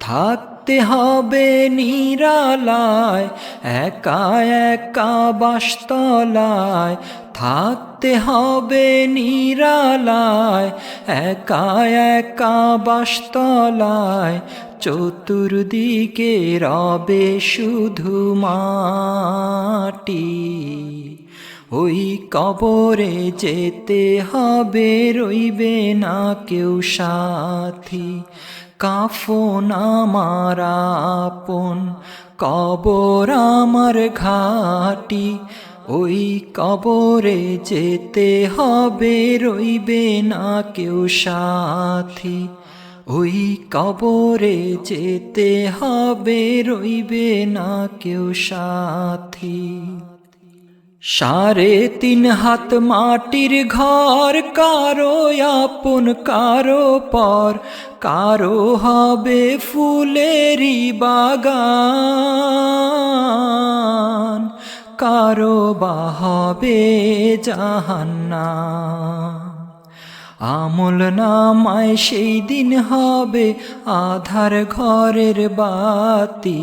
থাকতে হবে নিরালায়, একা একা বাসতলায়। থাকতে হবে নিরালায়, একা একা বাসতলায়। চতুর্দিকে রবে শুধু মাটি। ওই কবরে যেতে হবে, রইবে না কেউ সাথী। কাফন আমার আপন, কবর আমার ঘাটি। ওই কবরে যেতে হবে, রইবে না কেউ সাথী। ওই কবরে যেতে হবে, রইবে না কেউ সাথী। সাড়ে তিন হাত মাটির ঘর, কারও আপন, কারও পর, কারও হবে ফুলেরই বাগান, কারও বা হবে জাহান্না আমল নামায় সেই দিন হবে আধার ঘরের বাতি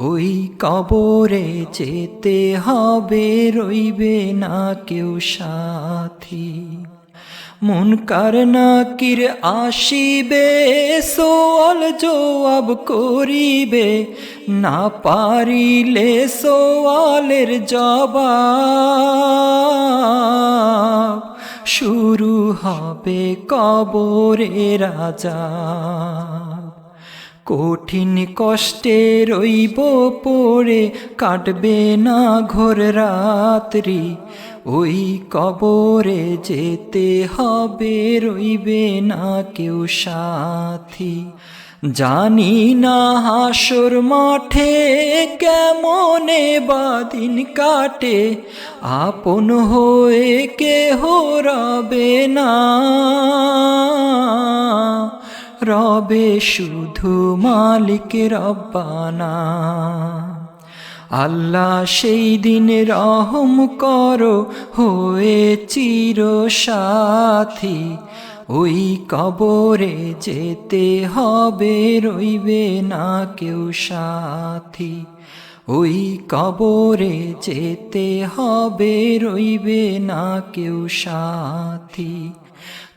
ওই কবরে যেতে হবে, রইবে না কেউ সাথী। মন কার নাকির আসিবে, সোয়াল জবাব করিবে। না পারিলে সোয়ালের জবাব শুরু হবে কবরে রাজা। কঠিন কষ্টে রইব পড়ে, কাটবে না ঘোর রাত্রি। ওই কবরে যেতে হবে, রইবে না কেউ সাথী। জানি না হাসর মাঠে কেমনে বাদিন কাটে, আপন হয়ে কেহ রবে না। রবে শুধু মালিক রব্বানা। আল্লাহ সেই দিন রহম করো, হয়ে চির সাথী ওই কবরে যেতে হবে, রইবে না কেউ সাথী। ওই কবরে যেতে হবে, রইবে না কেউ সাথী।